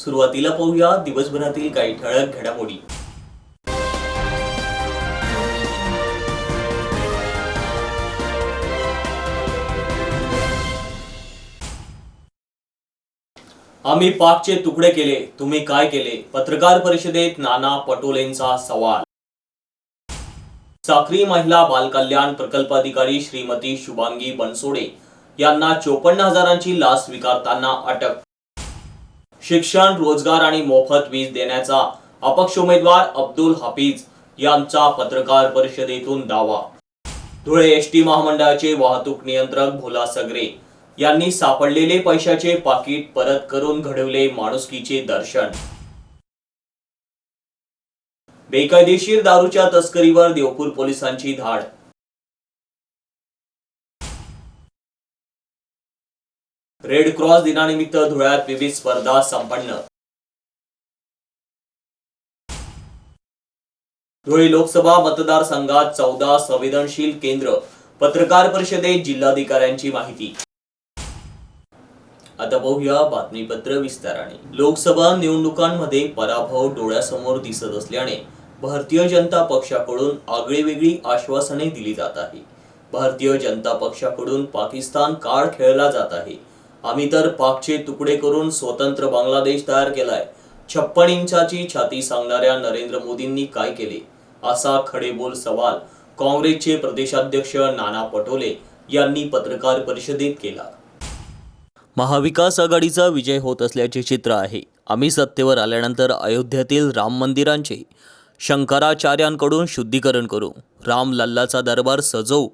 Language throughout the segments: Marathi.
सुरुवातीला पाहूया दिवसभरातील काही ठळक घडामोडी. आम्ही पाकचे तुकडे केले तुम्ही काय केले? पत्रकार परिषदेत नाना पटोलेंचा सवाल. साक्री महिला बालकल्याण प्रकल्पाधिकारी श्रीमती शुभांगी बनसोडे यांना चोपन्न हजारांची लाच स्वीकारताना अटक. शिक्षण रोजगार आणि मोफत वीज देण्याचा अपक्ष उमेदवार अब्दुल हाफिज यांचा पत्रकार परिषदेतून दावा. धुळे एस टी महामंडळाचे वाहतूक नियंत्रक भोला सगरे यांनी सापडलेले पैशाचे पाकिट परत करून घडवले माणुसकीचे दर्शन. बेकायदेशीर दारूच्या तस्करीवर देवपूर पोलिसांची धाड रेड क्रॉस दिनानिमित्त धुळ्यात विविध स्पर्धा संपन्न. धुळे लोकसभा मतदारसंघात चौदा संवेदनशील केंद्र पत्रकार परिषदेत जिल्हाधिकाऱ्यांची माहिती. आता पाहूया बातमीपत्र विस्ताराने. लोकसभा निवडणुकांमध्ये पराभव डोळ्यासमोर दिसत असल्याने भारतीय जनता पक्षाकडून आगळीवेगळी आश्वासने दिली जात आहे. भारतीय जनता पक्षाकडून पाकिस्तान काळ खेळला जात आहे. आम्ही तर पाकचे तुकडे करून स्वतंत्र बांगलादेश तयार केलाय. छप्पन इंचाची छाती सांगणाऱ्या नरेंद्र मोदींनी काय केले? असा खडेबोल सवाल काँग्रेसचे प्रदेशाध्यक्ष नाना पटोले यांनी पत्रकार परिषदेत केला. महाविकास आघाडीचा विजय होत असल्याचे चित्र आहे. आम्ही सत्तेवर आल्यानंतर अयोध्येतील राम मंदिरांचे शंकराचार्यांकडून शुद्धीकरण करू. राम लल्लाचा दरबार सजवू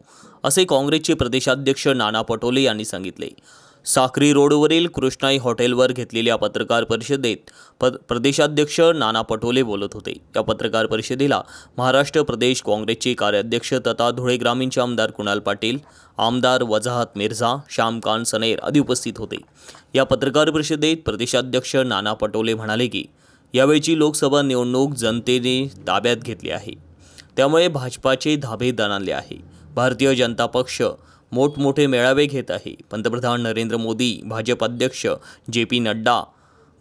असे काँग्रेसचे प्रदेशाध्यक्ष नाना पटोले यांनी सांगितले. साक्री रोडवरील कृष्णाई हॉटेलवर घेतलेल्या पत्रकार परिषदेत प प्रदेशाध्यक्ष नाना पटोले बोलत होते. या पत्रकार परिषदेला महाराष्ट्र प्रदेश काँग्रेसचे कार्याध्यक्ष तथा धुळे ग्रामीणचे आमदार कुणाल पाटील आमदार वजाहत मिर्झा श्यामकांत सनेर आदी उपस्थित होते. या पत्रकार परिषदेत प्रदेशाध्यक्ष नाना पटोले म्हणाले की यावेळची लोकसभा निवडणूक जनतेने ताब्यात घेतली आहे. त्यामुळे भाजपाचे धाबे दणाणले आहे. भारतीय जनता पक्ष मोठमोठे मेळावे घेत आहे. पंतप्रधान नरेंद्र मोदी भाजप अध्यक्ष जे पी नड्डा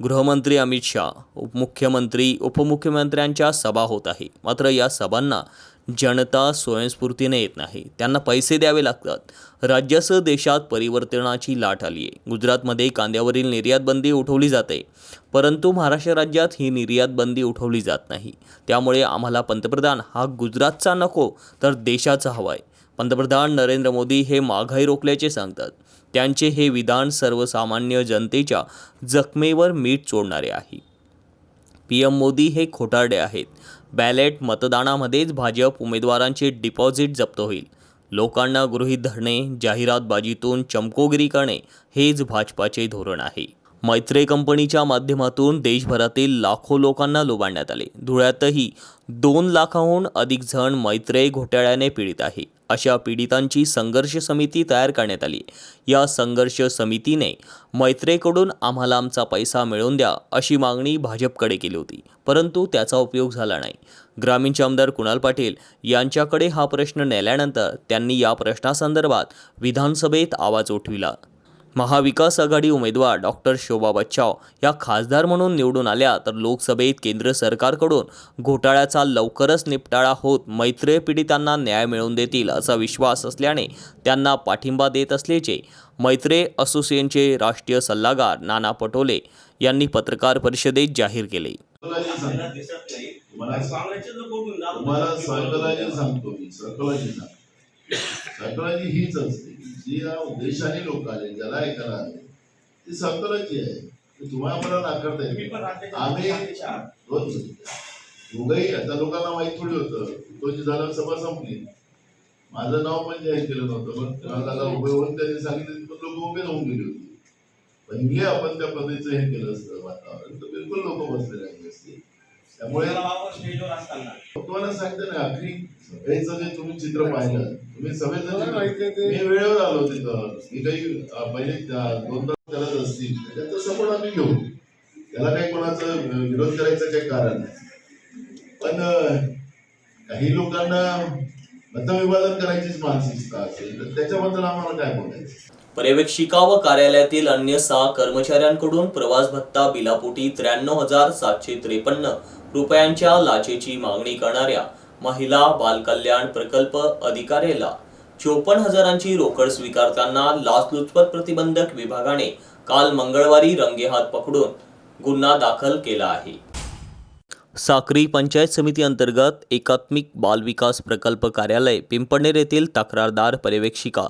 गृहमंत्री अमित शाह उपमुख्यमंत्री उपमुख्यमंत्र्यांच्या सभा होत आहे. मात्र या सभांना जनता स्वयंस्फूर्तीने येत नाही. त्यांना पैसे द्यावे लागतात. राज्यासह देशात परिवर्तनाची लाट आली आहे. गुजरातमध्ये कांद्यावरील निर्यात बंदी उठवली जाते. परंतु महाराष्ट्र राज्यात ही निर्यात बंदी उठवली जात नाही. त्यामुळे आम्हाला पंतप्रधान हा गुजरातचा नको तर देशाचा हवा आहे पंतप्रधान नरेंद्र मोदी हे महागाई रोखल्याचे सांगतात. त्यांचे हे विधान सर्वसामान्य जनतेच्या जखमेवर मीठ चोडणारे आहे. पी एम मोदी हे खोटारडे आहेत. बॅलेट मतदानामध्येच भाजप उमेदवारांचे डिपॉझिट जप्त होईल. लोकांना गृहीत धरणे जाहिरातबाजीतून चमकोगिरी करणे हेच भाजपाचे धोरण आहे. मैत्रे कंपनीच्या माध्यमातून देशभरातील लाखो लोकांना लुबाडण्यात आले. धुळ्यातही दोन लाखाहून अधिक जण मैत्रे घोटाळ्याने पीडित आहे अशा पीडितांची संघर्ष समिती तयार करण्यात आली. या संघर्ष समितीने मैत्रेकडून आम्हाला आमचा पैसा मिळवून द्या अशी मागणी भाजपकडे केली होती. परंतु त्याचा उपयोग झाला नाही. ग्रामीणचे आमदार कुणाल पाटील यांच्याकडे हा प्रश्न नेल्यानंतर त्यांनी या प्रश्नासंदर्भात विधानसभेत आवाज उठविला. महाविकास आघाडी उमेदवार डॉक्टर शोभा बच्चाव या खासदार म्हणून निवडून आल्या तर लोकसभेत केंद्र सरकारकडून घोटाळ्याचा लवकरच निपटाळा होत मैत्रेय पीडितांना न्याय मिळवून देतील असा विश्वास असल्याने त्यांना पाठिंबा देत असल्याचे मैत्रेय असोसिएशनचे राष्ट्रीय सल्लागार नाना पटोले यांनी पत्रकार परिषदेत जाहीर केले. सांगतो. सायकोलॉजी हीच असते. जी या उद्देशाने लोक आले ज्याला ऐकायला आले ती सायकोलॉजी आहे. तुम्हाला मला नाकारता नाही. आम्ही दोन. दोघंही आता लोकांना माहीत थोडी होतं. तो जी झाला सभा संपली. माझं नाव पण जाहीर केलं नव्हतं मग त्याला उभे होऊन त्यांनी सांगितलं पण लोक उभे राहून गेली होती. पण हे आपण त्या पद्धतीचं हे केलं असतं वातावरण. तर बिलकुल लोक बसले राहिले असते त्यामुळे तुम्हाला सांगते ना आखरी सभेचं जे तुम्ही चित्र पाहिलं तुम्ही ते. मी वेळेवर आलो तिथं. मी काही पहिले दोन तास करत असतील. त्याचा सपोर्ट आम्ही घेऊ. त्याला काही कोणाचं विरोध करायचं काही कारण नाही. पण काही लोकांना मतविभाजन करायचीच मानसिकता असेल तर त्याच्याबद्दल आम्हाला काय बोलायचं? पर्यवेक्षिका व कार्यालयातील अन्य सहा कर्मचाऱ्यांकडून प्रवास भत्ता बिलापोटी त्र्याण्णव हजार सातशे त्रेपन्न रुपयांच्या लाचेची मागणी करणाऱ्या महिला बालकल्याण प्रकल्प अधिकाऱ्याला चोपन्न हजारांची रोकड स्वीकारताना लाचलुचपत प्रतिबंधक विभागाने काल मंगळवारी रंगेहात पकडून गुन्हा दाखल केला आहे. साक्री पंचायत समिती अंतर्गत एकात्मिक बाल विकास प्रकल्प कार्यालय पिंपणेर येथील तक्रारदार पर्यवेक्षिका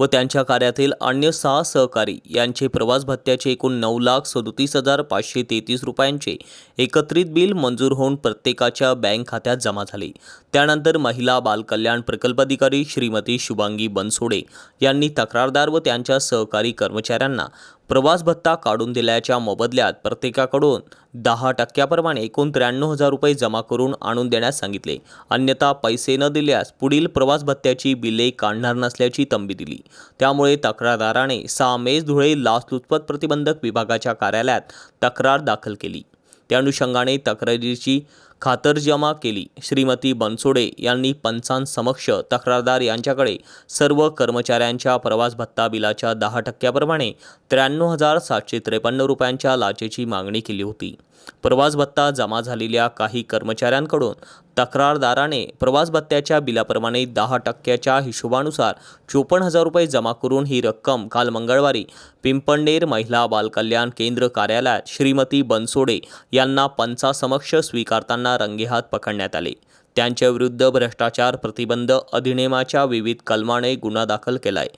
व त्यांच्या कार्यातील अन्य सहा सहकारी यांचे प्रवास भत्त्याचे एकूण नऊ लाख सदोतीस हजार पाचशे तेहतीस रुपयांचे एकत्रित बिल मंजूर होऊन प्रत्येकाच्या बँक खात्यात जमा झाले. त्यानंतर महिला बालकल्याण प्रकल्प अधिकारी श्रीमती शुभांगी बनसोडे यांनी तक्रारदार व त्यांच्या सहकारी कर्मचाऱ्यांना प्रवास भत्ता काढून दिल्याच्या मोबदल्यात प्रत्येकाकडून दहा टक्क्याप्रमाणे एकूण त्र्याण्णव हजार रुपये जमा करून आणून देण्यास सांगितले. अन्यथा पैसे न दिल्यास पुढील प्रवास भत्त्याची बिले काढणार नसल्याची तंबी दिली. त्यामुळे तक्रारदाराने सहा मे धुळे लाचलुचपत प्रतिबंधक विभागाच्या कार्यालयात तक्रार दाखल केली. त्या अनुषंगाने तक्रारीची खातरजमा केली. श्रीमती बनसोडे यांनी पंचांसमक्ष तक्रारदार यांच्याकडे सर्व कर्मचाऱ्यांच्या प्रवास भत्ता बिलाच्या दहा टक्क्याप्रमाणे त्र्याण्णव हजार सातशे त्रेपन्न रुपयांच्या लाचेची मागणी केली होती. प्रवास भत्ता जमा झालेल्या काही कर्मचाऱ्यांकडून तक्रारदाराने प्रवास भत्त्याच्या बिलाप्रमाणे दहा टक्क्याच्या हिशोबानुसार चोपन्न हजार रुपये जमा करून ही रक्कम काल मंगळवारी पिंपणनेर महिला बालकल्याण केंद्र कार्यालयात श्रीमती बनसोडे यांना पंचासमक्ष स्वीकारताना रंगेहात पकडण्यात आले. त्यांच्या विरुद्ध भ्रष्टाचार प्रतिबंध अधिनियमाच्या विविध कलमाने गुन्हा दाखल केलाय.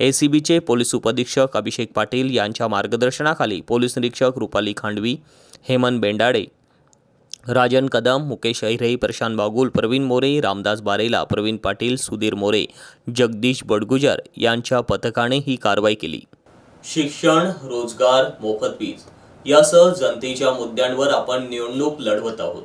एसीबीचे पोलीस उपअधीक्षक अभिषेक पाटील यांच्या मार्गदर्शनाखाली पोलीस निरीक्षक रुपाली खांडवी हेमन बेंडाडे राजन कदम मुकेश अहिरे प्रशांत बागुल प्रवीण मोरे रामदास बारेला प्रवीण पाटील सुधीर मोरे जगदीश बडगुजर यांच्या पथकाने ही कारवाई केली. शिक्षण रोजगार मोफत वीज यासह जनतेच्या मुद्द्यांवर आपण निवडणूक लढवत आहोत.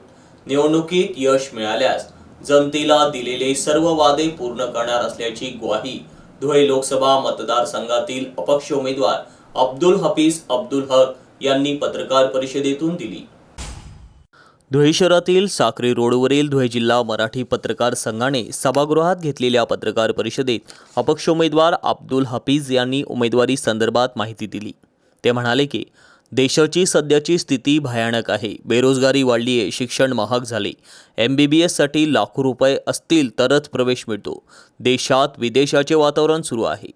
निवडणुकीत यश मिळाल्यास जनतेला दिलेले सर्व वादे पूर्ण करणार असल्याची ग्वाही धुळे लोकसभा मतदारसंघातील अपक्ष उमेदवार अब्दुल हफीज अब्दुल हक यांनी पत्रकार परिषदेतून दिली. धुळे शहरातील साक्री रोडवरील धुळे जिल्हा मराठी पत्रकार संघाने सभागृहात घेतलेल्या पत्रकार परिषदेत अपक्ष उमेदवार अब्दुल हफीज यांनी उमेदवारी संदर्भात माहिती दिली. ते म्हणाले की देशाची सध्याची स्थिती भयानक आहे. बेरोजगारी वाढली आहे शिक्षण महाग झाले. एम बी बी एससाठी लाखो रुपये असतील तरच प्रवेश मिळतो. देशात विदेशाचे वातावरण सुरू आहे.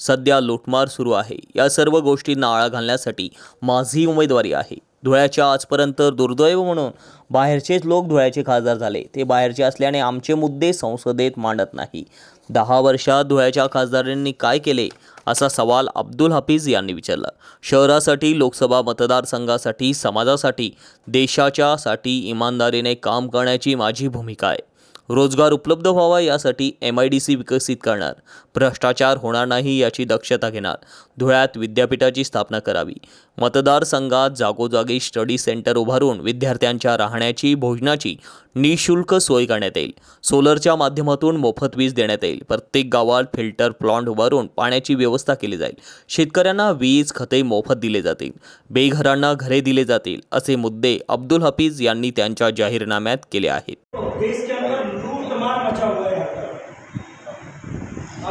सध्या लूटमार सुरू आहे. या सर्व गोष्टींना आळा घालण्यासाठी माझी उमेदवारी आहे. धुळ्याच्या आजपर्यंत दुर्दैव म्हणून बाहेरचेच लोक धुळ्याचे खासदार झाले. ते बाहेरचे असल्याने आमचे मुद्दे संसदेत मांडत नाही. दहा वर्षात धुळ्याच्या खासदारांनी काय केले? असा सवाल अब्दुल हफीज यांनी विचारला. शहरासाठी लोकसभा मतदारसंघासाठी समाजासाठी देशाच्यासाठी इमानदारीने काम करण्याची माझी भूमिका आहे. रोजगार उपलब्ध व्हावा यासाठी एम आय डी सी विकसित करणार. भ्रष्टाचार होणार नाही याची दक्षता घेणार. धुळ्यात विद्यापीठाची स्थापना करावी. मतदारसंघात जागोजागी स्टडी सेंटर उभारून विद्यार्थ्यांच्या राहण्याची भोजनाची निशुल्क सोय करण्यात येईल. सोलरच्या माध्यमातून मोफत वीज देण्यात येईल. प्रत्येक गावात फिल्टर प्लांट उभारून पाण्याची व्यवस्था केली जाईल. शेतकऱ्यांना वीज खते मोफत दिले जातील. बेघरांना घरे दिले जातील असे मुद्दे अब्दुल हफीज यांनी त्यांच्या जाहीरनाम्यात केले आहेत.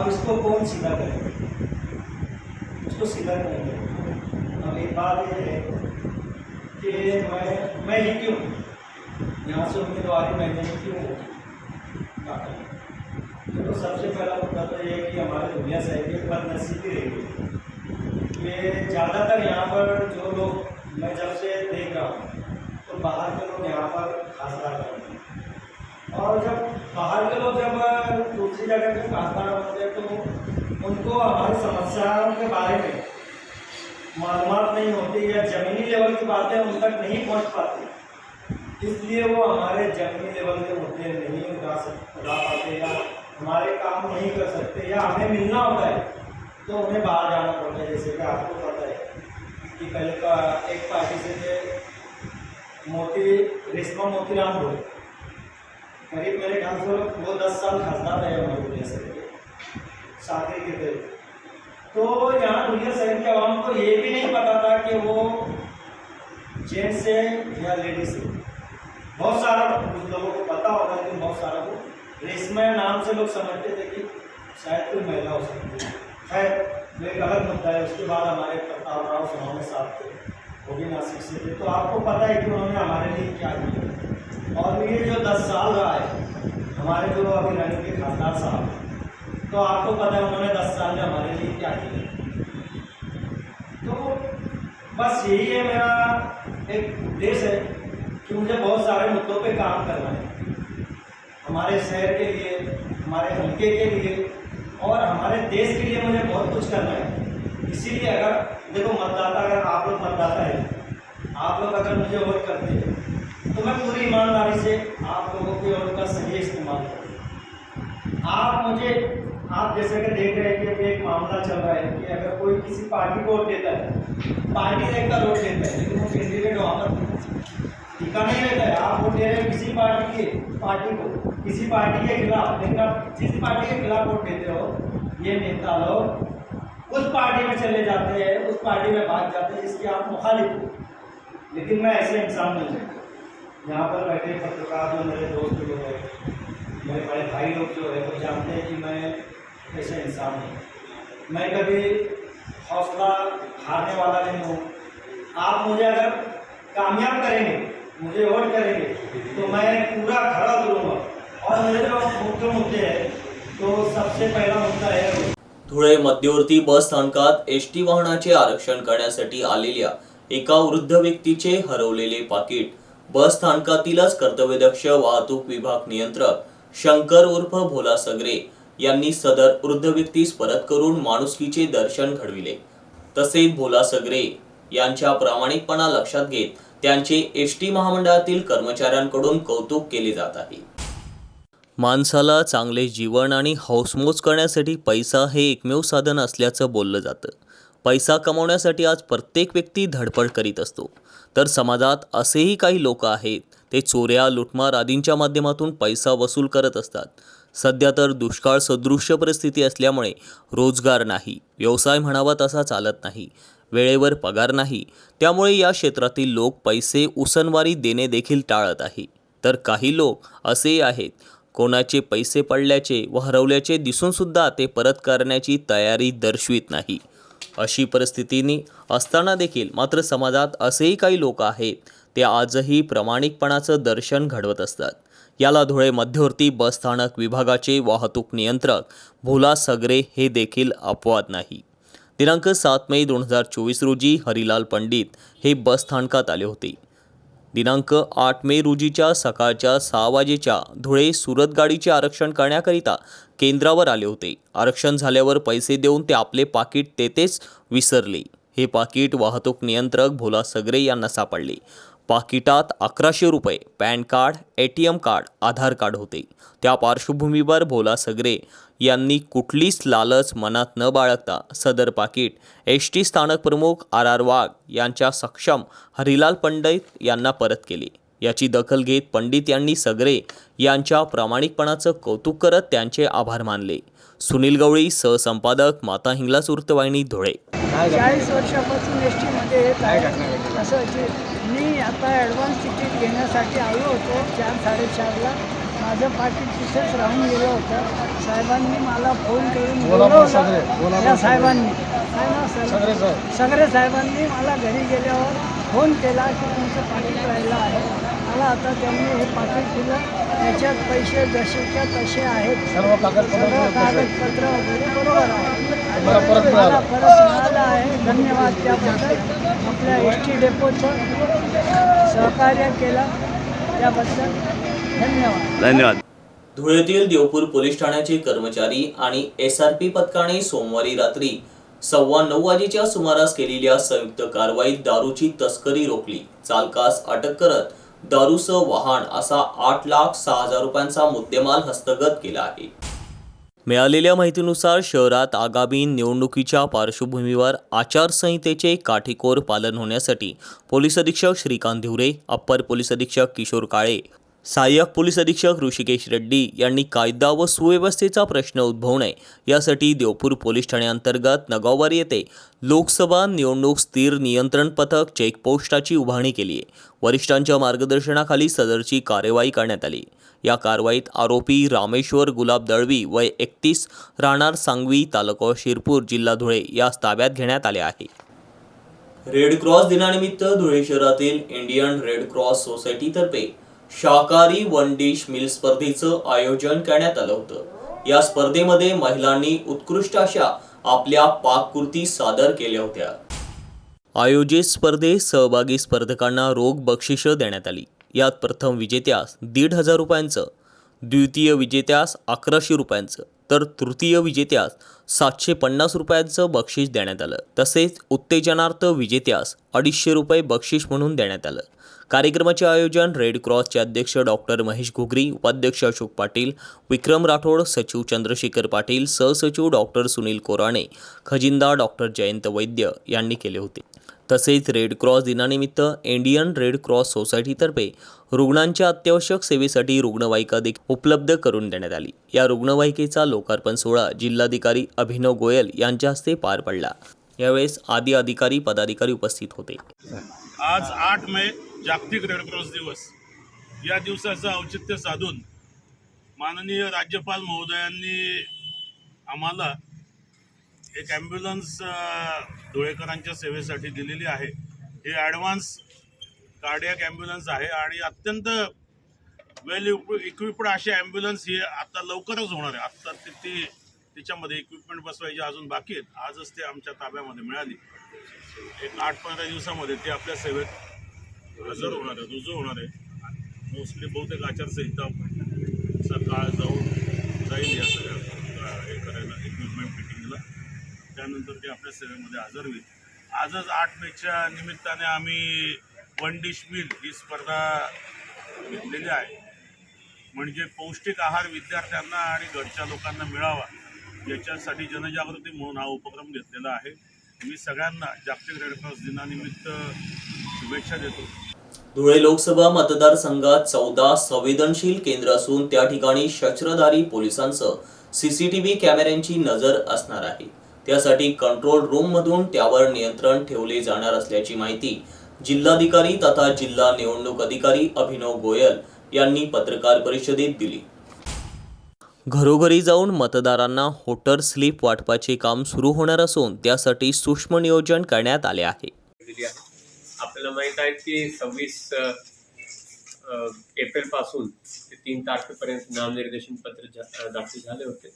अब इसको कौन सीधा करेंगे? इसको सीधा करेंगे। अब एक बात यह है कि मैं मैं ही क्यों? यहाँ से उम्मीदवारी मैंने ही क्यों की? सबसे पहला मुद्दा तो ये है कि हमारे दुनिया साहब की बदनसीबी रही है ये ज़्यादातर यहाँ पर जो लोग मैं जब से देख रहा हूँ तो बाहर के लोग यहाँ पर खासदार बनते हैं। और जब बाहर के लोग जब दूसरी जगह पे खासदार बनते हैं तो उनको हमारी समस्याओं के बारे में मालूम नहीं होती या ज़मीनी लेवल की बातें उन तक नहीं पहुँच पाती। इसलिए वो हमारे ज़मीनी लेवल के मुद्दे नहीं उठा सक, उठा पाते या हमारे काम नहीं कर सकते या हमें मिलना होता है तो उन्हें बाहर जाना पड़ता है। जैसे कि आपको पता है कि पहले का एक पार्टी से थे मोती, रेशमा मोतीराम हुए करीब मेरे ख्याल से वो दस साल खासदार रहे हमारे दुनिया के साथी के थे तो यहाँ दुनिया शहर के आवाम को ये भी नहीं पता था कि वो जेंट्स से या लेडीज़ से। बहुत सारा कुछ लोगों को पता होगा, लेकिन बहुत सारा को रेशमा नाम से लोग समझते थे कि शायद कोई महिला हो सकती है। खैर, वो अलग मुद्दा है, उसके बाद हमारे प्रताप राव सोनवणे साहब थे, वो भी नासिक से थे। तो आपको पता है कि उन्होंने हमारे लिए क्या किया। और ये जो दस साल रहा है, हमारे जो अभी रणनीति के खासदार साहब तो आपको पता है उन्होंने दस साल में हमारे लिए क्या किया। तो बस यही है मेरा एक उद्देश्य है कि मुझे बहुत सारे मुद्दों पे काम करना है। हमारे शहर के लिए, हमारे हल्के के लिए, और हमारे देश के लिए मुझे बहुत कुछ करना है। इसीलिए अगर, देखो, मतदाता, अगर आप लोग मतदाता है, आप लोग अगर मुझे वोट करते हैं तो मैं पूरी ईमानदारी से आप लोगों के और उनका सही इस्तेमाल करूँ। आप मुझे, आप जैसे कि देख रहे हैं कि अभी एक मामला चल रहा है कि अगर कोई किसी पार्टी को वोट देता है, पार्टी देखकर वोट देता है, लेकिन वो कैंडिडेट वहाँ पर टीका नहीं रहता है। आप वोट दे रहे हैं किसी पार्टी के, पार्टी को, किसी पार्टी के खिलाफ, लेकिन आप जिस पार्टी के खिलाफ वोट देते हो, ये नेता लोग उस पार्टी में चले जाते हैं, उस पार्टी में भाग जाते हैं, जिसके आप मुखालिफ हो। लेकिन मैं ऐसे इंसान नहीं हूँ। यहाँ पर बैठे पत्रकार जो मेरे दोस्त जो है मेरे बड़े भाई लोग जो है वो जानते हैं कि मैं ऐसे इंसान हूँ। मैं कभी हौसला हारने वाला नहीं हूँ। आप मुझे अगर कामयाब करेंगे मुझे वोट करेंगे तो मैं पूरा खड़ा करूँगा और मेरे जो मुख्य मुद्दे हैं तो सबसे पहला मुद्दा है धुळे मध्यवर्ती बस स्थानकात एस टी वाहनाचे आरक्षण करण्यासाठी आलेल्या एका वृद्ध व्यक्तीचे हरवलेले पाकिट बस स्थानकातीलच कर्तव्यदक्ष वाहतूक विभाग नियंत्रक शंकर उर्फ भोला सगरे यांनी सदर वृद्ध व्यक्तीस परत करून माणुसकीचे दर्शन घडविले. तसेच भोला सगरे यांच्या प्रामाणिकपणा लक्षात घेत त्यांचे एस टी महामंडळातील कर्मचाऱ्यांकडून कौतुक केले जात आहे. माणसाला चांगले जीवन आणि हौसमोज करण्यासाठी पैसा हे एकमेव साधन असल्याचं बोललं जातं. पैसा कमवण्यासाठी आज प्रत्येक व्यक्ती धडपड करीत असतो. तर समाजात असेही काही लोक आहेत ते चोऱ्या लुटमार आदींच्या माध्यमातून पैसा वसूल करत असतात. सध्या तर दुष्काळ सदृश्य परिस्थिती असल्यामुळे रोजगार नाही व्यवसाय म्हणावा तसा चालत नाही वेळेवर पगार नाही. त्यामुळे या क्षेत्रातील लोक पैसे उसनवारी देणे देखील टाळत आहे. तर काही लोक असेही आहेत कोणाचे पैसे पडल्याचे व हरवल्याचे दिसूनसुद्धा ते परत करण्याची तयारी दर्शवित नाही. अशी परिस्थितीनी असताना देखील मात्र समाजात असेही काही लोक आहेत ते आजही प्रामाणिकपणाचं दर्शन घडवत असतात. याला धुळे मध्यवर्ती बस स्थानक विभागाचे वाहतूक नियंत्रक भोला सगरे हे देखील अपवाद नाही. दिनांक सात मे दोन हजार चोवीस रोजी हरिलाल पंडित हे बस स्थानकात आले होते. दिनांक आठ मे रोजीच्या सकाळच्या सहा वाजेच्या धुळे सुरत गाडीचे आरक्षण करण्याकरिता केंद्रावर आले होते. आरक्षण झाल्यावर पैसे देऊन ते आपले पाकिट तेथेच विसरले. हे पाकिट वाहतूक नियंत्रक भोला सगरे यांना सापडले. पाकिटात अकराशे रुपये PAN card A T M card Aadhaar card होते. त्या पार्श्वभूमीवर भोला सगरे यांनी कुठलीच लालच मनात न बाळगता सदर पाकिट एस टी स्थानक प्रमुख आर आर वाघ यांच्या सक्षम हरिलाल पंडित यांना परत केली. याची दखल घेत पंडित यांनी सगरे यांच्या प्रामाणिकपणाचं कौतुक करत त्यांचे आभार मानले. सुनील गवळी सहसंपादक माता हिंगलाज वृत्तवाहिनी धुळे. चाळीस वर्षापासून एस टीमध्ये येत आहे. असं मी आता ॲडव्हान्स तिकीट घेण्यासाठी आलो होतो चार साडेचारला. माझं पाकीट तिथेच राहून गेलं होतं साहेबांनी मला फोन करून बोलवलं. या साहेबांनी. सगळे साहेबांनी मला घरी गेल्यावर फोन केला की तुमचं पाकीट राहिलं आहे. मला आता त्यांनी हे पाकीट दिलं. त्याच्यात पैसे जसेच्या तसे आहेत. सर्व कागदपत्र. कागदपत्र वगैरे बरोबर आहे. परत मिळालं आहे. धन्यवाद त्याबद्दल. आपल्या एस टी डेपोचं सहकार्य केलं त्याबद्दल. धन्यवाद. धन्यवाद. धुळेतील देवपूर पोलीस ठाण्याचे कर्मचारी आणि एस आर पी पथकाने सोमवारी रात्री सव्वा नऊ वाजेच्या सुमारास केलेल्या संयुक्त कारवाईत दारूची तस्करी रोखली. चालकास अटक करत दारूसह वाहन असा आठ लाख सहा हजार रुपयांचा मुद्देमाल हस्तगत केला आहे. मिळालेल्या माहितीनुसार शहरात आगामी निवडणुकीच्या पार्श्वभूमीवर आचारसंहितेचे काटेकोर पालन होण्यासाठी पोलीस अधीक्षक श्रीकांत धिवरे अप्पर पोलीस अधीक्षक किशोर काळे सहाय्यक पोलीस अधीक्षक ऋषिकेश रेड्डी यांनी कायदा व सुव्यवस्थेचा प्रश्न उद्भवू नये यासाठी देवपूर पोलीस ठाण्याअंतर्गत नगाववार येथे लोकसभा निवडणूक स्थिर नियंत्रण पथक चेकपोस्टाची उभारणी केली आहे. वरिष्ठांच्या मार्गदर्शनाखाली सदरची कार्यवाही करण्यात आली. या कारवाईत आरोपी रामेश्वर गुलाब दळवी वय एकतीस राहणार सांगवी तालुका शिरपूर जिल्हा धुळे यास ताब्यात घेण्यात आले आहे. रेड क्रॉस दिनानिमित्त धुळे शहरातील इंडियन रेड क्रॉस सोसायटीतर्फे शाकाहारी वन डिश मिल स्पर्धेचं आयोजन करण्यात आलं होतं. या स्पर्धेमध्ये महिलांनी उत्कृष्ट अशा आपल्या पाककृती सादर केल्या होत्या. आयोजित स्पर्धेत सहभागी स्पर्धकांना रोख बक्षिसं देण्यात आली. यात प्रथम विजेत्यास दीड हजार रुपयांचं द्वितीय विजेत्यास अकराशे रुपयांचं तर तृतीय विजेत्यास सातशे पन्नास रुपयांचं बक्षीस देण्यात आलं. तसेच उत्तेजनार्थ विजेत्यास अडीचशे रुपये बक्षीस म्हणून देण्यात आलं. कार्यक्रमाचे आयोजन रेड क्रॉसचे अध्यक्ष डॉक्टर महेश घुगरी उपाध्यक्ष अशोक पाटील विक्रम राठोड सचिव चंद्रशेखर पाटील सहसचिव डॉक्टर सुनील कोराणे खजिनदार डॉक्टर जयंत वैद्य यांनी केले होते. तसेच रेड क्रॉस दिनानिमित्त इंडियन रेड क्रॉस सोसायटीतर्फे रुग्णांच्या अत्यावश्यक सेवेसाठी रुग्णवाहिका देखील उपलब्ध करून देण्यात आली. या रुग्णवाहिकेचा लोकार्पण सोहळा जिल्हाधिकारी अभिनव गोयल यांच्या हस्ते पार पडला. यावेळेस आदी अधिकारी पदाधिकारी उपस्थित होते. आज आठ मे जागतिक रेडक्रॉस दिवस. या दिवसाचं औचित्य साधून माननीय राज्यपाल महोदयांनी आम्हाला एक ॲम्ब्युलन्स धुळेकरांच्या सेवेसाठी दिलेली आहे. ही ॲडव्हान्स कार्डियक ॲम्ब्युलन्स आहे आणि अत्यंत वेल इक्विप्ड अशी ॲम्ब्युलन्स ही आता लवकरच होणार आहे. आत्ता ती ती तिच्यामध्ये इक्विपमेंट बसवायची अजून बाकी आहेत. आजच ते आमच्या ताब्यामध्ये मिळाली. एक आठ पंधरा दिवसामध्ये ते आपल्या सेवेत हजर होणार आहे रुजू होणार आहे. मोस्टली बहुतेक आचारसंहिता सकाळ जाऊन जाईल या सगळ्या हे करायला इक्विपमेंट फिटिंगला त्यानंतर ते आपल्या सेवेमध्ये हजर होईल. आजच आठ मेच्या निमित्ताने आम्ही वन डिश मिल ही स्पर्धा घेतलेली आहे. म्हणजे पौष्टिक आहार विद्यार्थ्यांना आणि घरच्या लोकांना मिळावा याच्यासाठी जनजागृती म्हणून हा उपक्रम घेतलेला आहे. मी सगळ्यांना जागतिक रेडक्रॉस दिनानिमित्त शुभेच्छा देतो. धुळे लोकसभा मतदारसंघात चौदा संवेदनशील केंद्र असून त्या ठिकाणी शस्त्रधारी पोलिसांसह सीसीटीव्ही कॅमेऱ्यांची नजर असणार आहे. त्यासाठी कंट्रोल रूम मधून त्यावर नियंत्रण ठेवले जाणार असल्याची माहिती जिल्हाधिकारी तथा जिल्हा निवडणूक अधिकारी अभिनव गोयल यांनी पत्रकार परिषदेत दिली. घरोघरी जाऊन मतदारांना होटर स्लिप वाटपाचे काम सुरू होणार असून त्यासाठी सूक्ष्म नियोजन करण्यात आले आहे. आपल्याला माहीत आहे की सव्वीस एप्रिलपासून ते तीन तारखेपर्यंत नामनिर्देशन पत्र दाखल झाले होते.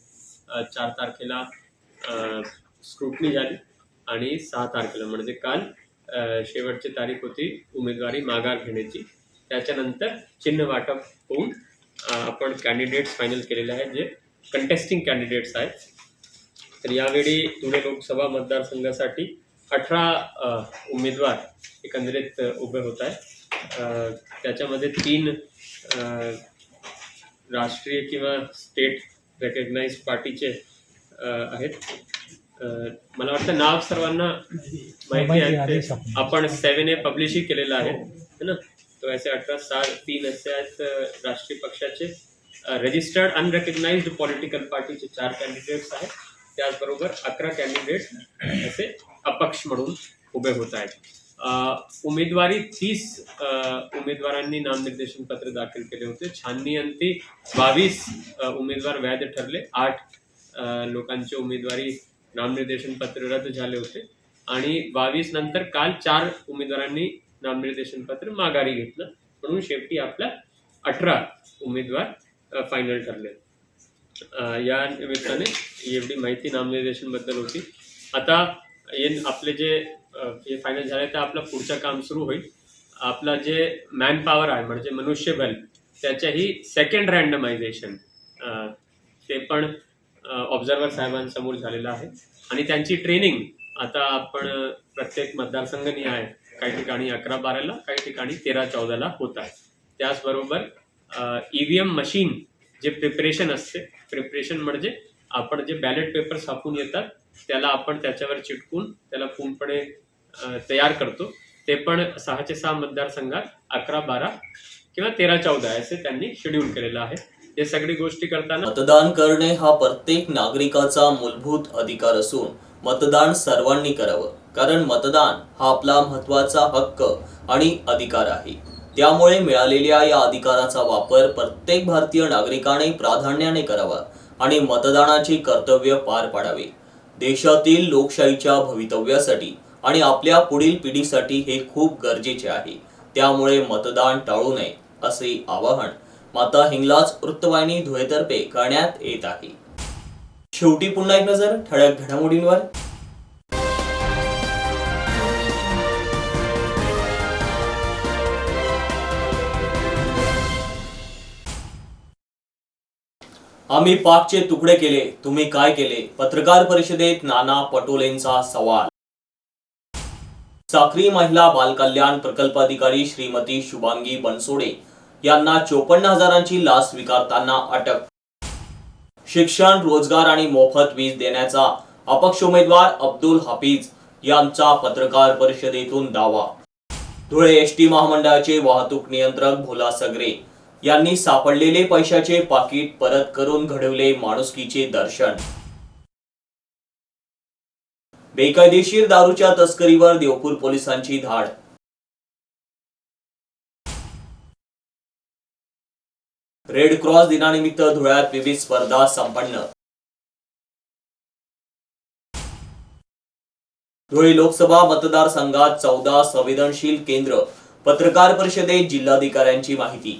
चार तारखेला स्क्रुटनी झाली आणि सहा तारखेला म्हणजे काल शेवटची तारीख होती उमेदवारी माघार घेण्याची. त्याच्यानंतर चिन्ह वाटप होऊन आपण कॅन्डिडेट्स फायनल केलेले आहेत जे कंटेस्टिंग कॅन्डिडेट्स आहेत. तर यावेळी धुळे लोकसभा मतदारसंघासाठी अठरा उमेदवार एकंदरीत उभे होत आहेत. त्याच्यामध्ये तीन राष्ट्रीय किंवा स्टेट रेकग्नाइज पार्टीचे आहेत. मला वाटतं नाव सर्वांना माहिती आहे आपण सेवन ए पब्लिशही केलेलं आहे है ना? तो असे अठरा सात तीन असे आहेत राष्ट्रीय पक्षाचे. रजिस्टर्ड अनरेकग्नाइज्ड पॉलिटिकल पार्टीचे चार कॅन्डिडेट्स आहेत. त्याचबरोबर अकरा कॅन्डिडेट असे अपक्ष म्हणून उभे होत आहेत. उमेदवारी तीस उमेदवारांनी नामनिर्देशन पत्र दाखल केले होते. छाननी अंती बावीस उमेदवार वैध ठरले. आठ लोकांचे उमेदवारी नामनिर्देशन पत्र रद्द झाले होते. आणि बावीस नंतर काल चार उमेदवारांनी नामनिर्देशन पत्र माघारी घेतलं. म्हणून शेवटी आपल्या अठरा उमेदवार फायनल ठरले. या निमित्ताने एवढी माहिती नामनिर्देशनबद्दल होती. आता येन आपले जे हे फायनल झाले तर आपलं पुढचं काम सुरू होईल. आपला जे मॅन पॉवर आहे म्हणजे मनुष्यबल त्याच्याही सेकंड रँडमायझेशन ते पण ऑब्झर्वर साहेबांसमोर झालेलं आहे. आणि त्यांची ट्रेनिंग आता आपण प्रत्येक मतदारसंघनी आहे. काही ठिकाणी अकरा बाराला काही ठिकाणी तेरा चौदाला होत आहे. त्याचबरोबर ई व्ही एम मशीन जे प्रिपरेशन असते प्रिपरेशन म्हणजे आपण जे बॅलेट पेपर छापून येतात त्याला आपण त्याच्यावर चिटकून त्याला पूर्णपणे तयार करतो. ते पण सहाचे सहा मतदारसंघात अकरा बारा किंवा तेरा चौदा असे त्यांनी शेड्यूल केलेलं आहे. हे सगळी गोष्टी करताना मतदान करणे हा प्रत्येक नागरिकाचा मूलभूत अधिकार असून मतदान सर्वांनी करावं कारण मतदान हा आपला महत्त्वाचा हक्क आणि अधिकार आहे. त्यामुळे मिळालेल्या या अधिकाराचा वापर प्रत्येक भारतीय नागरिकाने प्राधान्याने करावा आणि मतदानाची कर्तव्य पार पाडावे. देशातील लोकशाहीच्या भवितव्यासाठी आणि आपल्या पुढील पिढीसाठी हे खूप गरजेचे आहे. त्यामुळे मतदान टाळू नये असे आवाहन माता हिंगलाज वृत्तवाहिनी धुळेतर्फे करण्यात येत आहे. शेवटी पुन्हा एक नजर ठळक घडामोडींवर. आम्ही पाकचे तुकडे केले तुम्ही काय केले? पत्रकार परिषदेत नाना पटोलेंचा सवाल. साक्री महिला बालकल्याण प्रकल्पाधिकारी श्रीमती शुभांगी बनसोडे यांना चोपन्न हजारांची लाच स्वीकारताना अटक. शिक्षण रोजगार आणि मोफत वीज देण्याचा अपक्ष उमेदवार अब्दुल हाफिज यांचा पत्रकार परिषदेतून दावा. धुळे एस टी महामंडळाचे वाहतूक नियंत्रक भोला सगरे यांनी सापडलेले पैशाचे पाकिट परत करून घडवले माणुसकीचे दर्शन. बेकायदेशीर दारूच्या तस्करीवर देवपूर पोलिसांची धाड. रेड क्रॉस दिनानिमित्त धुळ्यात विविध स्पर्धा संपन्न. धुळे लोकसभा मतदारसंघात चौदा संवेदनशील केंद्र पत्रकार परिषदेत जिल्हाधिकाऱ्यांची माहिती.